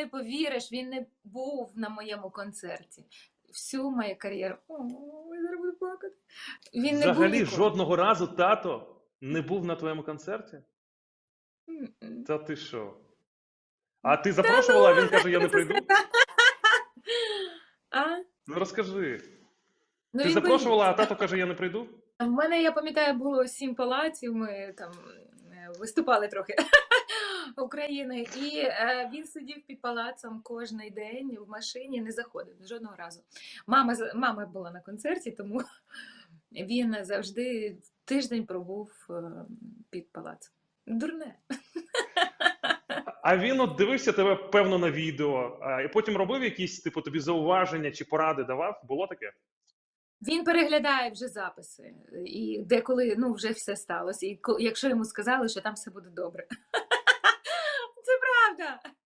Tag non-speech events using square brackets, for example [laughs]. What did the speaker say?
не повіриш, він не був на моєму концерті. Всю мою кар'єру. О, я зараз буду плакати. Він не Взагалі ніколи. жодного разу тато не був на твоєму концерті? М-м. Та ти що? А ти запрошувала, а він каже, я не [laughs] прийду? А? Ну розкажи. Ну, Ти запрошувала, а тато каже, я не прийду? В мене, я пам'ятаю, було сім палаців, ми там е, виступали трохи України, і е, він сидів під палацом кожен день в машині, не заходив жодного разу. Мама, мама була на концерті, тому він завжди тиждень пробув е, під палацом. Дурне. А він от дивився тебе, певно, на відео, і потім робив якісь, типу, тобі зауваження чи поради давав? Було таке? Він переглядає вже записи, і деколи ну, вже все сталося. І якщо йому сказали, що там все буде добре. yoga.